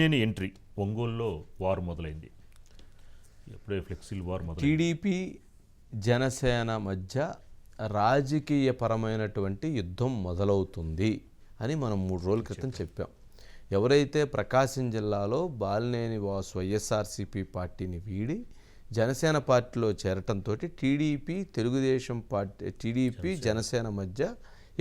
నేను ఎంట్రీ ఒంగోలులో వార్ మొదలైంది. ఎప్పుడే ఫ్లెక్సిల్ వార్ మొదలైంది. టీడీపీ జనసేన మధ్య రాజకీయపరమైనటువంటి యుద్ధం మొదలవుతుంది అని మనం మూడు రోజుల క్రితం చెప్పాం. ఎవరైతే ప్రకాశం జిల్లాలో బాలినేని వాసు వైఎస్ఆర్సీపీ పార్టీని వీడి జనసేన పార్టీలో చేరటంతో TDP Telugudesam party TDP Janasena. మధ్య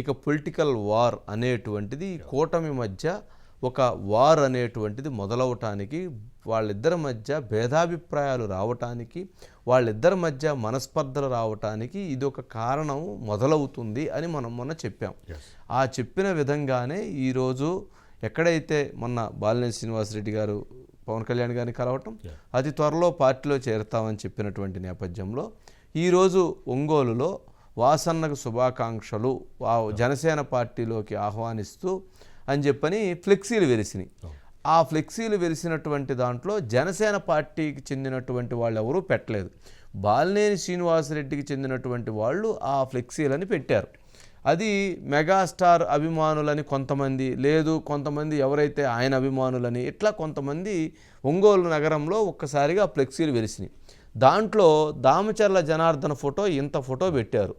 ఇక పొలిటికల్ వార్ అనేటువంటిది ఈ కూటమి మధ్య ఒక వార్ అనేటువంటిది మొదలవటానికి వాళ్ళిద్దరి మధ్య భేదాభిప్రాయాలు రావటానికి వాళ్ళిద్దరి మధ్య మనస్పర్ధలు రావటానికి ఇది ఒక కారణం మొదలవుతుంది అని మనం మొన్న చెప్పాం. ఆ చెప్పిన విధంగానే ఈరోజు ఎక్కడైతే మొన్న బాలినేని శ్రీనివాసరెడ్డి గారు పవన్ కళ్యాణ్ గారిని కలవటం అతి త్వరలో పార్టీలో చేరుతామని చెప్పినటువంటి నేపథ్యంలో ఈరోజు ఒంగోలులో వాసన్నకు శుభాకాంక్షలు జనసేన పార్టీలోకి ఆహ్వానిస్తూ అని చెప్పని ఫ్లెక్సీలు వెలిసినాయి ఆ ఫ్లెక్సీలు వెలిసినటువంటి దాంట్లో జనసేన పార్టీకి చెందినటువంటి వాళ్ళు ఎవరూ పెట్టలేదు. బాలినేని శ్రీనివాసరెడ్డికి చెందినటువంటి వాళ్ళు ఆ ఫ్లెక్సీలని పెట్టారు. అది మెగాస్టార్ అభిమానులని కొంతమంది లేదు కొంతమంది ఎవరైతే ఆయన అభిమానులని ఇట్లా కొంతమంది ఒంగోలు నగరంలో ఒక్కసారిగా ఫ్లెక్సీలు వెలిసినాయి దాంట్లో దామచర్ల జనార్దన ఫోటో ఇంత ఫోటో పెట్టారు.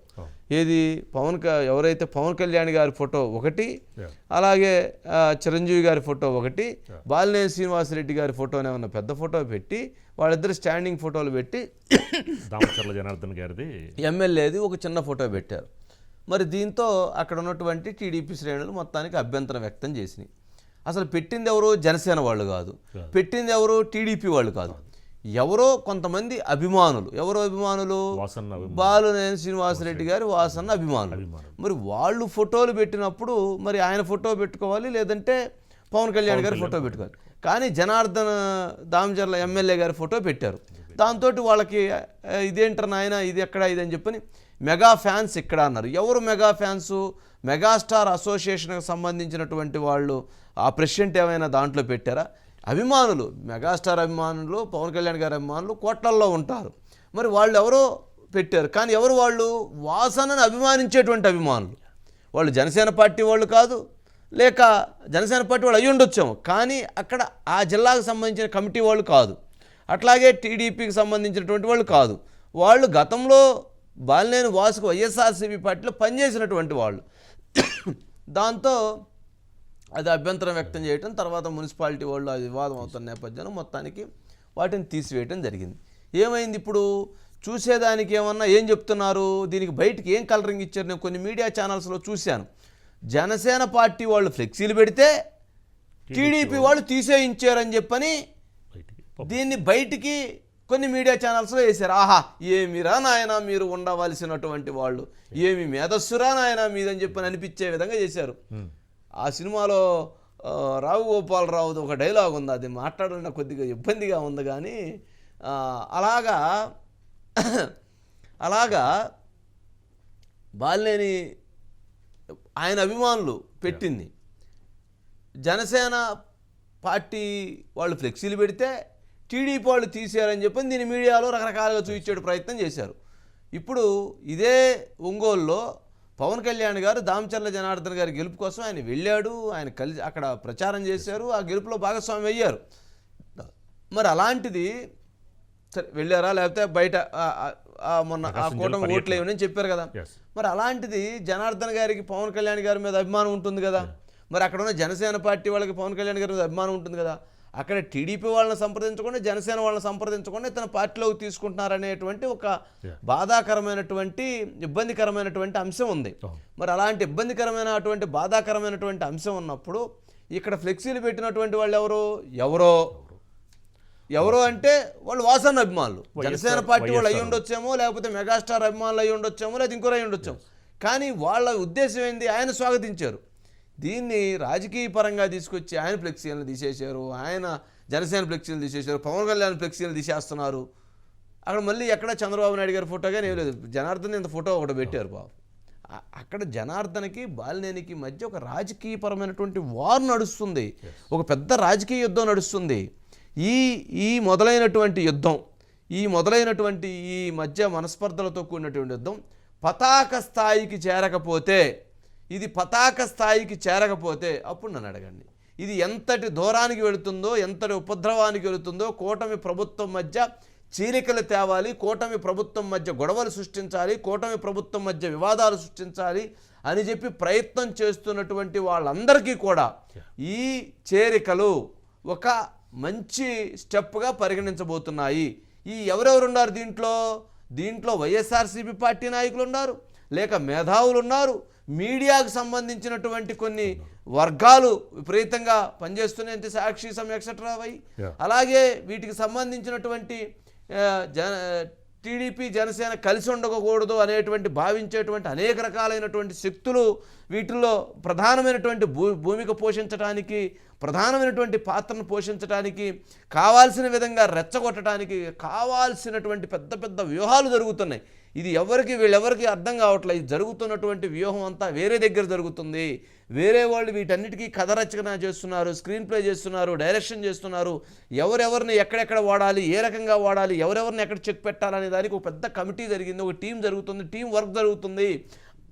ఏది? పవన్ క- ఎవరైతే పవన్ కళ్యాణ్ గారి ఫోటో ఒకటి అలాగే చిరంజీవి గారి ఫోటో ఒకటి బాలినేని శ్రీనివాసరెడ్డి గారి ఫోటోనే ఉన్న పెద్ద ఫోటో పెట్టి వాళ్ళిద్దరు స్టాండింగ్ ఫోటోలు పెట్టి దామచర్ల జనార్దన్ గారిది. ఎమ్మెల్యేది ఒక చిన్న ఫోటో పెట్టారు. మరి దీంతో అక్కడ ఉన్నటువంటి టీడీపీ శ్రేణులు మొత్తానికి అభ్యంతరం వ్యక్తం చేసినాయి. అసలు పెట్టింది ఎవరు? జనసేన వాళ్ళు కాదు. పెట్టింది ఎవరు? టీడీపీ వాళ్ళు కాదు. ఎవరో కొంతమంది అభిమానులు. ఎవరో అభిమానులు. బాలునేని శ్రీనివాసరెడ్డి గారి వాసన్న అభిమానులు. మరి వాళ్ళు ఫోటోలు పెట్టినప్పుడు మరి ఆయన ఫోటో పెట్టుకోవాలి లేదంటే పవన్ కళ్యాణ్ గారి ఫోటో పెట్టుకోవాలి. కానీ జనార్దన్ దామచర్ల ఎమ్మెల్యే గారి ఫోటో పెట్టారు. దాంతో వాళ్ళకి "ఏ, ఇదేంటర్ నాయన ఇది ఎక్కడ ఇది అని చెప్పని మెగా ఫ్యాన్స్ ఇక్కడ అన్నారు. ఎవరు మెగా ఫ్యాన్స్? మెగాస్టార్ అసోసియేషన్కి సంబంధించినటువంటి వాళ్ళు ఆ ప్రెసిడెంట్ ఏమైనా దాంట్లో పెట్టారా? అభిమానులు మెగాస్టార్ అభిమానులు పవన్ కళ్యాణ్ గారి అభిమానులు కోట్లల్లో ఉంటారు. మరి వాళ్ళు ఎవరో పెట్టారు. కానీ ఎవరు వాళ్ళు? వాసనను అభిమానించేటువంటి అభిమానులు. వాళ్ళు జనసేన పార్టీ వాళ్ళు కాదు లేక జనసేన పార్టీ వాళ్ళు అయ్యి ఉండొచ్చాము కానీ అక్కడ ఆ జిల్లాకు సంబంధించిన కమిటీ వాళ్ళు కాదు. అట్లాగే టీడీపీకి సంబంధించినటువంటి వాళ్ళు కాదు. వాళ్ళు గతంలో బాలినేని వాసుకు వైఎస్ఆర్సీపీ పార్టీలో పనిచేసినటువంటి వాళ్ళు. దాంతో అది అభ్యంతరం వ్యక్తం చేయటం తర్వాత మున్సిపాలిటీ వాళ్ళు అది వివాదం అవుతున్న నేపథ్యంలో మొత్తానికి వాటిని తీసివేయటం జరిగింది. ఏమైంది ఇప్పుడు? చూసేదానికి ఏమన్నా ఏం చెప్తున్నారు? దీనికి బయటికి ఏం కలరింగ్ ఇచ్చారు? నేను కొన్ని మీడియా ఛానల్స్లో చూశాను. జనసేన పార్టీ వాళ్ళు ఫ్లెక్సీలు పెడితే టీడీపీ వాళ్ళు తీసేయించారని చెప్పని దీన్ని బయటికి కొన్ని మీడియా ఛానల్స్లో వేశారు. ఆహా ఏమిరా నాయన మీరు ఉండవలసినటువంటి వాళ్ళు? ఏమి మేధస్సురా నాయన మీదని చెప్పని అనిపించే విధంగా చేశారు. ఆ సినిమాలో రావు గోపాలరావుది ఒక డైలాగ్ ఉంది. అది మాట్లాడడం కొద్దిగా ఇబ్బందిగా ఉంది కానీ అలాగా అలాగా బాలినేని ఆయన అభిమానులు పెట్టింది. జనసేన పార్టీ వాళ్ళు ఫ్లెక్సీలు పెడితే టీడీపీ వాళ్ళు తీసారని చెప్పి దీని మీడియాలో రకరకాలుగా చూపించే ప్రయత్నం చేశారు. ఇప్పుడు ఇదే ఒంగోలులో పవన్ కళ్యాణ్ గారు దామచర్ల జనార్దన్ గారి గెలుపు కోసం ఆయన వెళ్ళాడు ఆయన కలిసి అక్కడ ప్రచారం చేశారు ఆ గెలుపులో భాగస్వామి అయ్యారు. మరి అలాంటిది సరే వెళ్ళారా? లేకపోతే బయట మొన్న ఆ కూటమి ఓట్లు ఏమని చెప్పారు కదా. మరి అలాంటిది జనార్దన్ గారికి పవన్ కళ్యాణ్ గారి మీద అభిమానం ఉంటుంది కదా? మరి అక్కడ ఉన్న జనసేన పార్టీ వాళ్ళకి పవన్ కళ్యాణ్ గారి మీద అభిమానం ఉంటుంది కదా? అక్కడ టీడీపీ వాళ్ళని సంప్రదించకుండా జనసేన వాళ్ళని సంప్రదించకుండా తన పార్టీలోకి తీసుకుంటున్నారనేటువంటి ఒక. బాధాకరమైనటువంటి ఇబ్బందికరమైనటువంటి అంశం ఉంది. మరి అలాంటి ఇబ్బందికరమైన అటువంటి బాధాకరమైనటువంటి అంశం ఉన్నప్పుడు ఇక్కడ ఫ్లెక్సీలు పెట్టినటువంటి వాళ్ళు ఎవరు? ఎవరో. ఎవరో అంటే వాళ్ళు వాసన అభిమానులు. జనసేన పార్టీ వాళ్ళు అయ్యి ఉండొచ్చేమో లేకపోతే మెగాస్టార్ అభిమానులు అయ్యి ఉండొచ్చేమో లేదా ఇంకోరు అయ్యి ఉండొచ్చేమో. కానీ వాళ్ళ ఉద్దేశం ఏంది? ఆయన స్వాగతించారు. దీన్ని రాజకీయ పరంగా తీసుకొచ్చి ఆయన ఫ్లెక్సీలను తీసేశారు ఆయన జనసేన ఫ్లెక్సీలు తీసేశారు పవన్ కళ్యాణ్ ఫ్లెక్సీలు తీసేస్తున్నారు. అక్కడ మళ్ళీ ఎక్కడ చంద్రబాబు నాయుడు గారి ఫోటో కానీ ఏం లేదు. జనార్దన్ ఇంత ఫోటో ఒకటి పెట్టారు బాబు. అక్కడ జనార్దన్కి బాలినేనికి మధ్య ఒక రాజకీయపరమైనటువంటి వార్ నడుస్తుంది. ఒక పెద్ద రాజకీయ యుద్ధం నడుస్తుంది. ఈ ఈ మొదలైనటువంటి యుద్ధం ఈ మొదలైనటువంటి ఈ మధ్య మనస్పర్ధలతో కూడినటువంటి యుద్ధం పతాక స్థాయికి చేరకపోతే ఇది పతాక స్థాయికి చేరకపోతే అప్పుడు నన్ను అడగండి. ఇది ఎంతటి దూరానికి వెళుతుందో ఎంతటి ఉపద్రవానికి వెళుతుందో కూటమి ప్రభుత్వం మధ్య చీలికలు తేవాలి కూటమి ప్రభుత్వం మధ్య గొడవలు సృష్టించాలి కూటమి ప్రభుత్వం మధ్య వివాదాలు సృష్టించాలి అని చెప్పి ప్రయత్నం చేస్తున్నటువంటి వాళ్ళందరికీ కూడా ఈ చేరికలు ఒక మంచి స్టెప్గా పరిగణించబోతున్నాయి. ఈ ఎవరెవరున్నారు దీంట్లో? దీంట్లో వైఎస్ఆర్సీపీ పార్టీ నాయకులు ఉన్నారు. లేక మేధావులు ఉన్నారు మీడియాకు సంబంధించినటువంటి కొన్ని వర్గాలు విపరీతంగా పనిచేస్తున్నాయి. సాక్షి సమ్ ఎక్సెట్రా వై Yeah. అలాగే వీటికి సంబంధించినటువంటి జన టీడీపీ జనసేన కలిసి ఉండకూడదు అనేటువంటి భావించేటువంటి అనేక రకాలైనటువంటి శక్తులు వీటిల్లో ప్రధానమైనటువంటి భూ భూమిక పోషించడానికి ప్రధానమైనటువంటి పాత్రను పోషించడానికి కావాల్సిన విధంగా రెచ్చగొట్టడానికి కావాల్సినటువంటి పెద్ద పెద్ద వ్యూహాలు జరుగుతున్నాయి. ఇది ఎవరికి వీళ్ళెవరికి అర్థం కావట్లేదు. ఇది జరుగుతున్నటువంటి వ్యూహం అంతా వేరే దగ్గర జరుగుతుంది. వేరే వాళ్ళు వీటన్నిటికీ కథ రచన చేస్తున్నారు స్క్రీన్ ప్లే చేస్తున్నారు డైరెక్షన్ చేస్తున్నారు. ఎవరెవరిని ఎక్కడెక్కడ వాడాలి ఏ రకంగా వాడాలి ఎవరెవరిని ఎక్కడ చెక్ పెట్టాలనే దానికి ఒక పెద్ద కమిటీ జరిగింది ఒక టీం జరుగుతుంది టీం వర్క్ జరుగుతుంది.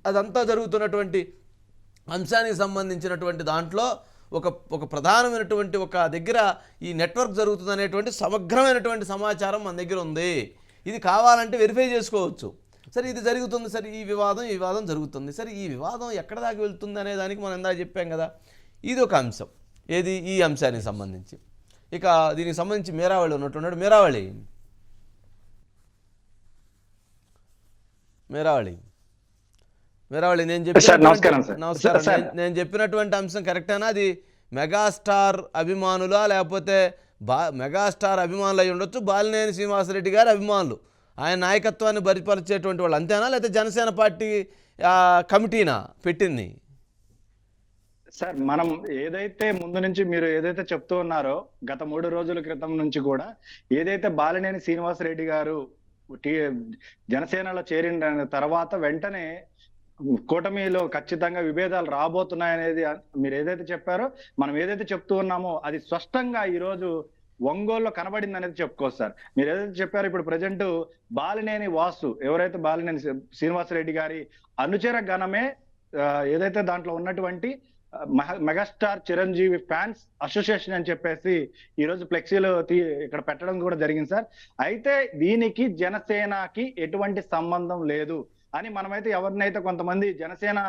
అదంతా జరుగుతున్నటువంటి అంశానికి సంబంధించినటువంటి దాంట్లో ఒక ఒక ప్రధానమైనటువంటి ఒక దగ్గర ఈ నెట్వర్క్ జరుగుతుంది అనేటువంటి సమగ్రమైనటువంటి సమాచారం మన దగ్గర ఉంది. ఇది కావాలంటే వెరిఫై చేసుకోవచ్చు. సరే ఇది జరుగుతుంది సరే ఈ వివాదం ఈ వివాదం జరుగుతుంది. సరే ఈ వివాదం ఎక్కడ దాకా వెళ్తుంది అనే దానికి మనం ఇందాక చెప్పాం కదా. ఇది ఒక అంశం. ఏది? ఈ అంశానికి సంబంధించి. ఇక దీనికి సంబంధించి మీరావళి ఉన్నట్టున్నాడు మీరావళి. మీరావళి. మీరావళి నేను చెప్పినటువంటి- నమస్కారం నేను చెప్పినటువంటి అంశం కరెక్టేనా? అది మెగాస్టార్ అభిమానులా లేకపోతే బా మెగాస్టార్ అభిమానులు అయి ఉండొచ్చు. బాలినేని శ్రీనివాసరెడ్డి గారి అభిమానులు. ఆయన నాయకత్వాన్ని బరిపరిచేటువంటి వాళ్ళు. అంతేనా? లేకపోతే జనసేన పార్టీ కమిటీనా పెట్టింది? సార్ మనం ఏదైతే ముందు నుంచి మీరు ఏదైతే చెప్తూ ఉన్నారో గత మూడు రోజుల క్రితం నుంచి కూడా ఏదైతే బాలినేని శ్రీనివాసరెడ్డి గారు టీ- జనసేనలో చేరిన తర్వాత వెంటనే కూటమిలో ఖచ్చితంగా విభేదాలు రాబోతున్నాయనేది మీరు ఏదైతే చెప్పారో మనం ఏదైతే చెప్తూ ఉన్నామో అది స్పష్టంగా ఈరోజు ఒంగోలులో కనబడింది అనేది చెప్పుకోవచ్చు సార్. మీరు ఏదైతే చెప్పారో ఇప్పుడు ప్రజెంట్ బాలినేని వాసు ఎవరైతే బాలినేని శ్రీనివాసరెడ్డి గారి అనుచర గణమే ఏదైతే దాంట్లో ఉన్నటువంటి మెగాస్టార్ చిరంజీవి ఫ్యాన్స్ అసోసియేషన్ అని చెప్పేసి ఈరోజు ఫ్లెక్సీలు తీ- ఇక్కడ పెట్టడం కూడా జరిగింది సార్. అయితే దీనికి జనసేనకి ఎటువంటి సంబంధం లేదు. అని మనమైతే ఎవరినైతే కొంతమంది జనసేన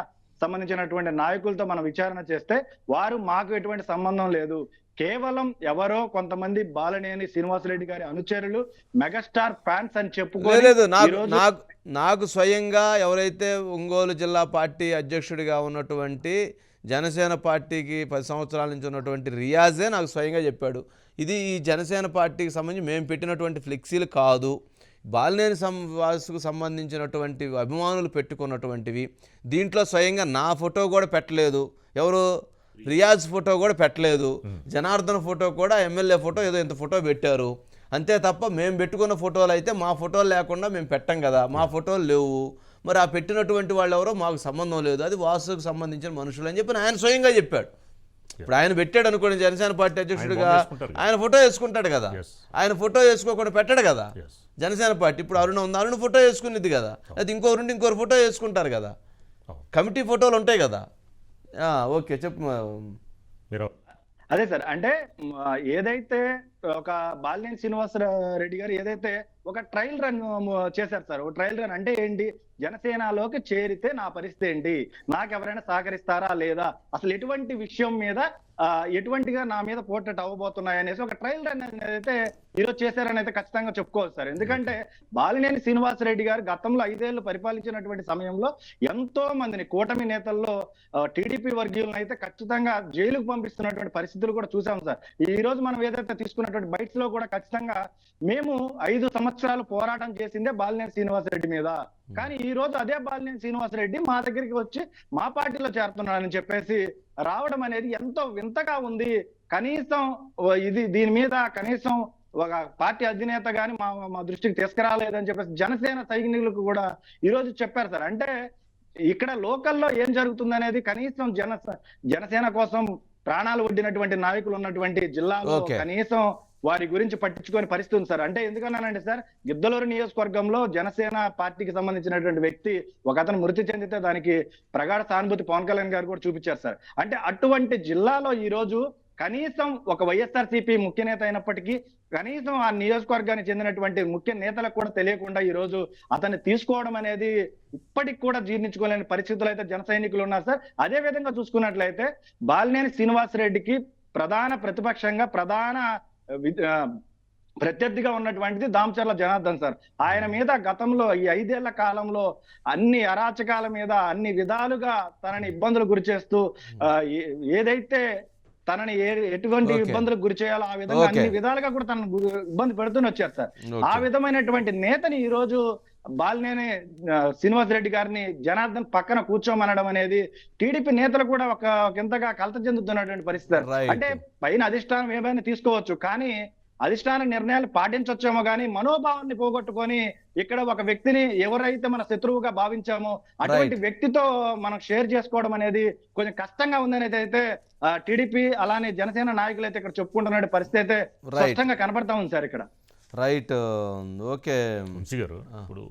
సంబంధించినటువంటి నాయకులతో మనం విచారణ చేస్తే వారు మాకు ఎటువంటి సంబంధం లేదు. కేవలం ఎవరో కొంతమంది బాలనేని శ్రీనివాసరెడ్డి గారి అనుచరులు మెగాస్టార్ ఫ్యాన్స్ అని చెప్పుకొని లేదు నాకు ఈరోజు- నాకు నాకు స్వయంగా ఎవరైతే ఒంగోలు జిల్లా పార్టీ అధ్యక్షుడిగా ఉన్నటువంటి జనసేన పార్టీకి పది సంవత్సరాల నుంచి ఉన్నటువంటి రియాజే నాకు స్వయంగా చెప్పాడు. ఇది ఈ జనసేన పార్టీకి సంబంధించి మేము పెట్టినటువంటి ఫ్లెక్సీలు కాదు. బాలినేని సం వాసుకు సంబంధించినటువంటి అభిమానులు పెట్టుకున్నటువంటివి. దీంట్లో స్వయంగా నా ఫోటో కూడా పెట్టలేదు. ఎవరు? రియాజ్ ఫోటో కూడా పెట్టలేదు. జనార్దన్ ఫోటో కూడా ఎమ్మెల్యే ఫోటో ఏదో ఇంత ఫోటో పెట్టారు. అంతే తప్ప మేము పెట్టుకున్న ఫోటోలు అయితే మా ఫోటోలు లేకుండా మేము పెట్టం కదా. మా ఫోటోలు లేవు. మరి ఆ పెట్టినటువంటి వాళ్ళు ఎవరో మాకు సంబంధం లేదు. అది వాసుకు సంబంధించిన మనుషులు అని చెప్పి ఆయన స్వయంగా చెప్పాడు. ఇప్పుడు ఆయన పెట్టాడు అనుకోండి జనసేన పార్టీ అధ్యక్షుడిగా. ఆయన ఫోటో వేసుకుంటాడు కదా. ఆయన ఫోటో వేసుకోకుండా పెట్టాడు కదా. జనసేన పార్టీ ఇప్పుడు అరుణ ఉంది అరుణ ఫోటో వేసుకునేది కదా అది ఇంకో రెండు ఇంకోరు ఫోటో వేసుకుంటారు కదా అవును. కమిటీ ఫోటోలు ఉంటాయి కదా ఆ, ఓకే చెప్పు మీరు అదే సార్ అంటే ఏదైతే ఒక బాలినేని శ్రీనివాస రెడ్డి గారు ఏదైతే ఒక ట్రయల్ రన్ చేశారు సార్. ఒక ట్రయల్ రన్ అంటే ఏంటి? జనసేనలోకి చేరితే నా పరిస్థితి ఏంటి? నాకు ఎవరైనా సహకరిస్తారా లేదా? అసలు ఎటువంటి విషయం మీద ఎటువంటిగా నా మీద పోర్ట్రేట్ అవ్వబోతున్నాయి అనేసి ఒక ట్రయల్ రన్ అయితే ఈరోజు చేశారని అయితే ఖచ్చితంగా చెప్పుకోవచ్చు సార్. ఎందుకంటే బాలినేని శ్రీనివాస రెడ్డి గారు గతంలో ఐదేళ్ళు పరిపాలించినటువంటి సమయంలో ఎంతో మందిని కూటమి నేతల్లో టీడీపీ వర్గీయులను అయితే ఖచ్చితంగా జైలుకు పంపిస్తున్నటువంటి పరిస్థితులు కూడా చూసాం సార్. ఈ రోజు మనం ఏదైతే తీసుకున్నటువంటి బైట్స్లో కూడా ఖచ్చితంగా మేము ఐదు సంవత్సరాలు పోరాటం చేసిందే బాలినేని శ్రీనివాసరెడ్డి మీద. కానీ ఈ రోజు అదే బాలినేని శ్రీనివాసరెడ్డి మా దగ్గరికి వచ్చి మా పార్టీలో చేరుతున్నాడని చెప్పేసి రావడం అనేది ఎంతో వింతగా ఉంది. కనీసం ఇది దీని మీద కనీసం ఒక పార్టీ అధినేత గాని మా మా దృష్టికి తీసుకురాలేదని చెప్పేసి జనసేన సైనికులకు కూడా ఈ రోజు చెప్పారు సార్. అంటే ఇక్కడ లోకల్లో ఏం జరుగుతుంది అనేది కనీసం జన జనసేన కోసం ప్రాణాలు ఒడ్డినటువంటి నాయకులు ఉన్నటువంటి జిల్లాలో. కనీసం వారి గురించి పట్టించుకొని పరిస్థితి ఉంది సార్. అంటే ఎందుకన్నానంటే సార్ గిద్దలూరు నియోజకవర్గంలో జనసేన పార్టీకి సంబంధించినటువంటి వ్యక్తి ఒక అతను మృతి చెందితే దానికి ప్రగాఢ సానుభూతి పవన్ కళ్యాణ్ గారు కూడా చూపించారు సార్. అంటే అటువంటి జిల్లాలో ఈ రోజు కనీసం ఒక వైఎస్ఆర్సీపీ ముఖ్య నేత అయినప్పటికీ కనీసం ఆ నియోజకవర్గానికి చెందినటువంటి ముఖ్య నేతలకు కూడా తెలియకుండా ఈ రోజు అతన్ని తీసుకోవడం అనేది ఇప్పటికి కూడా జీర్ణించుకోలేని పరిస్థితులు అయితే జన సైనికులు ఉన్నారు సార్. అదే విధంగా చూసుకున్నట్లయితే బాలినేని శ్రీనివాస్ రెడ్డికి ప్రధాన ప్రతిపక్షంగా ప్రధాన ప్రత్యర్థిగా ఉన్నటువంటిది దామచర్ల జనార్దన్ సార్ ఆయన మీద గతంలో ఈ ఐదేళ్ళ కాలంలో అన్ని అరాచకాల మీద అన్ని విధాలుగా తనని ఇబ్బందులు గురి చేస్తూ ఏదైతే తనని ఏ ఎటువంటి. ఇబ్బందులకు గురి చేయాలో ఆ విధంగా. అన్ని విధాలుగా కూడా తనను ఇబ్బంది పెడుతూనే వచ్చారు సార్ ఆ. విధమైనటువంటి నేతని ఈ రోజు బాలినేని శ్రీనివాస్ రెడ్డి గారిని జనార్దన్ పక్కన కూర్చోమనడం అనేది టీడీపీ నేతలు కూడా ఒక ఇంతగా కలత చెందుతున్నటువంటి పరిస్థితి. అంటే పైన అధిష్టానం ఏమైనా తీసుకోవచ్చు కానీ అధిష్టాన నిర్ణయాలు పాటించొచ్చేమో కానీ మనోభావాన్ని పోగొట్టుకొని ఇక్కడ ఒక వ్యక్తిని ఎవరైతే మన శత్రువుగా భావించామో అటువంటి వ్యక్తితో మనం షేర్ చేసుకోవడం అనేది కొంచెం కష్టంగా ఉందని అయితే టీడీపీ అలానే జనసేన నాయకులు అయితే ఇక్కడ చెప్పుకుంటున్న పరిస్థితి అయితే. స్పష్టంగా కనపడతా ఉంది సార్ ఇక్కడ రైట్ ఓకే. వంశీ గారు ఇప్పుడు